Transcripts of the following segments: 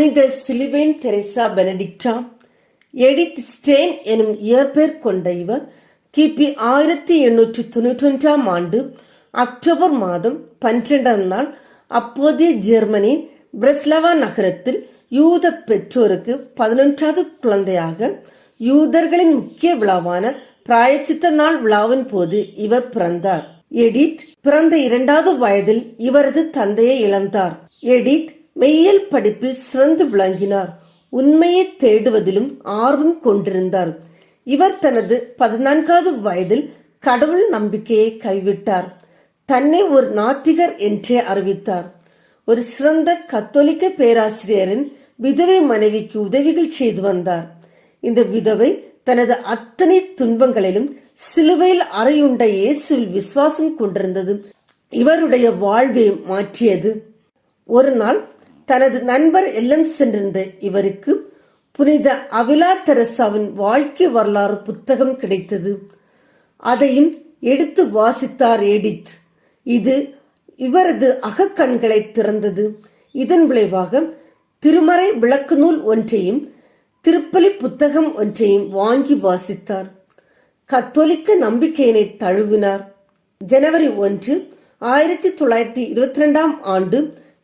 புனித சிலுவேன் Teresa பெனடிக்டா எடித் stain எனும் இயற்பெயர் கொண்ட இவர் கிபி ஆயிரத்தி எண்ணூற்றி தொண்ணூற்றி ஒன்றாம் ஆண்டு அக்டோபர் மாதம் பன்னிரெண்டாம் நாள் அப்போதைய ஜெர்மனியின் பிரஸ்லவா நகரத்தில் யூத பெற்றோருக்கு பதினொன்றாவது குழந்தையாக யூதர்களின் முக்கிய விழாவான பிராயச்சித்த நாள் விழாவின் போது இவர் பிறந்தார். எடித் பிறந்த இரண்டாவது வயதில் இவரது தந்தையை இழந்தார். எடித் மெய்யல் படிப்பில் சிறந்து விளங்கினார். உண்மையை தேடுவதிலும் ஆர்வம் கொண்டிருந்தார். இவர் தனது பதினான்காவது வயதில் கடவுள் நம்பிக்கையை கைவிட்டார். தன்னை ஒரு நாத்திகர் என்றே அறிவித்தார். ஒரு சிறந்த கத்தோலிக்க பேராசிரியரின் விதவை மனைவிக்கு உதவிகள் செய்து வந்தார். இந்த விதவை தனது அத்தனை துன்பங்களிலும் சிலுவையில் அறையுண்ட இயேசுவில் விசுவாசம் கொண்டிருந்தது. இவருடைய வாழ்வை மாற்றியது. ஒரு நாள் தனது நண்பர் இல்லம் சென்றிருந்த இவருக்கு புனித அவிலா தெரசாவின் வாழ்க்கை வரலாறு புத்தகம் கிடைத்தது. அதையும் எடுத்து வாசித்தார் எடித் இது இவரது அகக்கண்களை திறந்தது. இதன் விளைவாக திருமறை விளக்கு நூல் ஒன்றையும் திருப்பலி புத்தகம் ஒன்றையும் வாங்கி வாசித்தார். கத்தோலிக்க நம்பிக்கையினை தழுவினார். ஜனவரி ஒன்று ஆயிரத்தி தொள்ளாயிரத்தி இருபத்தி ரெண்டாம் ஆண்டு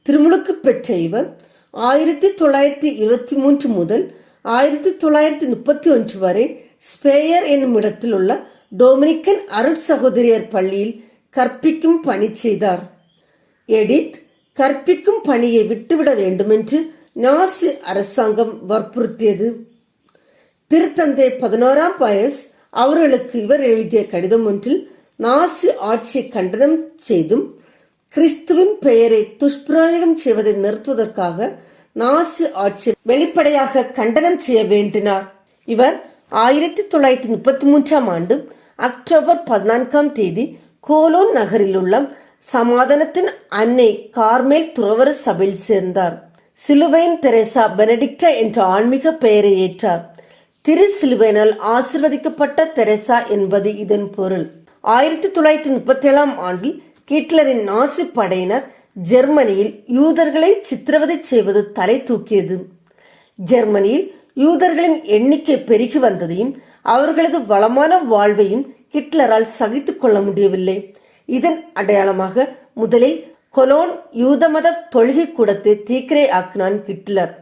திருமுழுக்கு பெற்ற இவர் ஆயிரத்தி தொள்ளாயிரத்தி இருபத்தி மூன்று முதல் ஆயிரத்தி தொள்ளாயிரத்தி முப்பத்தி ஒன்று வரை ஸ்பேயர் என்னும் இடத்தில் உள்ள டொமினிக்கன் அருட் சகோதரியர் பள்ளியில் கற்பிக்கும் பணி செய்தார். எடித் கற்பிக்கும் பணியை விட்டுவிட வேண்டுமென்று நாசி அரசாங்கம் வற்புறுத்தியது. திருத்தந்தை பதினோராம் பயஸ் அவர்களுக்கு இவர் எழுதிய கடிதம் ஒன்றில் நாசி ஆட்சியை கண்டனம் செய்தும் கிறிஸ்துவின் பெயரை துஷ்பிரயோகம் செய்வதை நிறுத்துவதற்காக நாசு ஆட்சி வெளிப்படையாக கண்டனம் செய்ய வேண்டினார். இவர் ஆயிரத்தி தொள்ளாயிரத்தி முப்பத்தி மூன்றாம் ஆண்டு அக்டோபர் பதினான்காம் தேதி கோலோன் நகரில் உள்ள சமாதானத்தின் அன்னை கார்மேல் துறவர சபையில் சேர்ந்தார். சிலுவையின் தெரேசா பெனடிக்டா என்ற ஆன்மீக பெயரை ஏற்றார். திரு சிலுவையினால் ஆசிர்வதிக்கப்பட்ட தெரேசா என்பது இதன் பொருள். ஆயிரத்தி தொள்ளாயிரத்தி முப்பத்தி ஏழாம் ஆண்டில் ஹிட்லரின் நாசி படையினர் ஜெர்மனியில் யூதர்களை சித்திரவதை செய்வது தலை தூக்கியது. ஜெர்மனியில் யூதர்களின் எண்ணிக்கை பெருகி வந்ததையும் அவர்களது வளமான வாழ்வையும் ஹிட்லரால் சகித்துக் கொள்ள முடியவில்லை. இதன் அடையாளமாக முதலில் கொலோன் யூத மத தொழுகை கூடத்தை தீக்கிரை ஆக்கினான் ஹிட்லர்.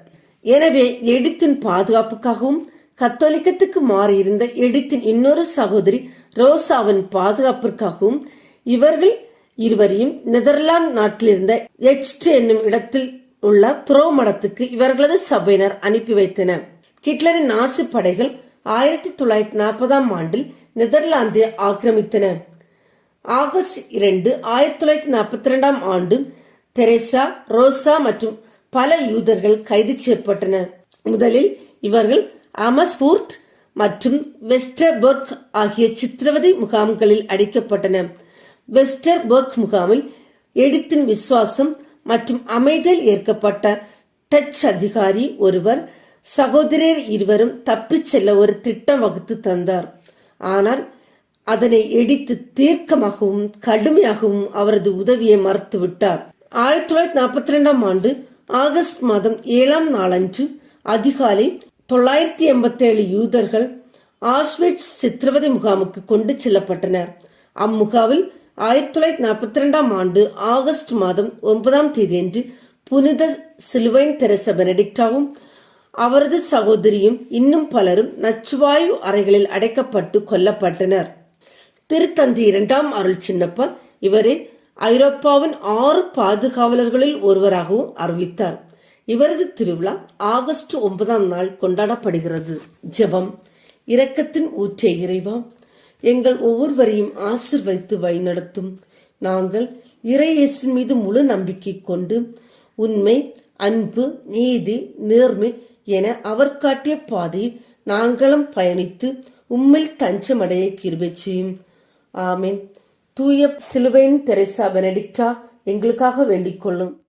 எனவே எடித்தின் பாதுகாப்புக்காகவும் கத்தோலிக்கத்துக்கு மாறியிருந்த எடித்தின் இன்னொரு சகோதரி ரோசாவின் பாதுகாப்பிற்காகவும் இவர்கள் இருவரையும் நெதர்லாந்து நாட்டிலிருந்த எச்ட் என்னும் இடத்தில் உள்ள துறவு மடத்துக்கு இவர்களது சபையினர் அனுப்பி வைத்தனர். ஹிட்லரின் நாசி படைகள் ஆயிரத்தி தொள்ளாயிரத்தி நாற்பதாம் ஆண்டில் நெதர்லாந்தை ஆக்கிரமித்தன. ஆகஸ்ட் இரண்டு ஆயிரத்தி தொள்ளாயிரத்தி நாற்பத்தி இரண்டாம் ஆண்டு தெரேசா ரோசா மற்றும் பல யூதர்கள் கைது செய்யப்பட்டனர் முதலில் இவர்கள் அமஸ்பூர்ட் மற்றும் வெஸ்டர்பர்க் ஆகிய சித்திரவதை முகாம்களில் வெஸ்டர் பர்க் முகாமில் எடித்தின் விசுவாசம் மற்றும் அமைதியில் ஏற்கப்பட்ட டச் அதிகாரி ஒருவர் சகோதரர் இருவரும் தப்பிச் செல்ல ஒரு திட்டம் வகுத்து தந்தார். ஆனால் அதனை எடித்து தீர்க்கமாகவும் கடுமையாகவும் அவரது உதவியை மறுத்துவிட்டார். ஆயிரத்தி தொள்ளாயிரத்தி நாற்பத்தி இரண்டாம் ஆண்டு ஆகஸ்ட் மாதம் ஏழாம் நாளன்று அதிகாலை தொள்ளாயிரத்தி எண்பத்தி ஏழு யூதர்கள் ஆஷ்விட்ஸ் சித்திரவதை முகாமுக்கு கொண்டு செல்லப்பட்டனர். அம்முகாவில் ஆயிரத்தி தொள்ளாயிரத்தி நாற்பத்தி ரெண்டாம் ஆண்டு ஆகஸ்ட் மாதம் ஒன்பதாம் தேதியன்று புனித சிலுவைன் தெரச பெனடிக்டாவும் அவரது சகோதரியும் இன்னும் பலரும் நச்சுவாயு அறைகளில் அடைக்கப்பட்டு கொல்லப்பட்டனர். திருத்தந்தி இரண்டாம் அருள் சின்னப்ப இவரை ஐரோப்பாவின் ஆறு பாதுகாவலர்களில் ஒருவராகவும் அறிவித்தார். இவரது திருவிழா ஆகஸ்ட் ஒன்பதாம் நாள் கொண்டாடப்படுகிறது. ஜெபம் இரக்கத்தின் ஊற்றே இறைவா எங்கள் ஒவ்வொருவரையும் ஆசிர்வதித்து வழிநடத்தும். நாங்கள் இறையேசின் மீது முழு நம்பிக்கை கொண்டு உண்மை அன்பு நீதி நேர்மை என அவர் காட்டிய பாதையில் நாங்களும் பயணித்து உம்மில் தஞ்சமடைய கிருபை செய்யும். ஆமேன். தூய சிலுவையின் தெரேசா பெனடிக்டா எங்களுக்காக வேண்டிக் கொள்ளும்.